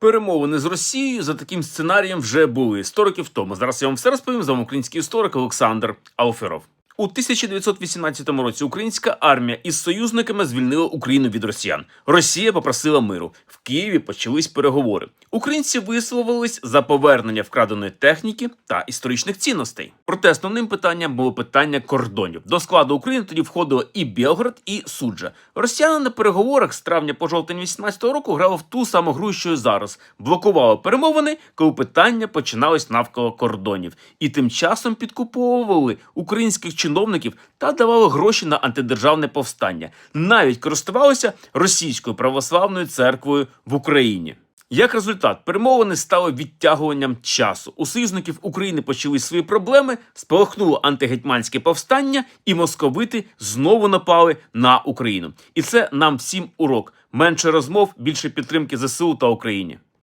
Перемовини з Росією за таким сценарієм вже були 100 років тому. Зараз я вам все розповім. З український історик Олександр Алферов. У 1918 році українська армія із союзниками звільнила Україну від росіян. Росія попросила миру. Києві почались переговори. Українці висловились за повернення вкраденої техніки та історичних цінностей. Проте основним питанням було питання кордонів. До складу України тоді входило і Білгород, і Суджа. Росіяни на переговорах з травня по жовтень 18-го року грали в ту саму гру, що й зараз. Блокували перемовини, коли питання починалось навколо кордонів, і тим часом підкуповували українських чиновників та давали гроші на антидержавне повстання. Навіть користувалися російською православною церквою в Україні. Як результат, перемовини стали відтягуванням часу. У союзників України почали свої проблеми, спалахнуло антигетьманське повстання, і московити знову напали на Україну. І це нам всім урок: менше розмов, більше підтримки ЗСУ та Україні.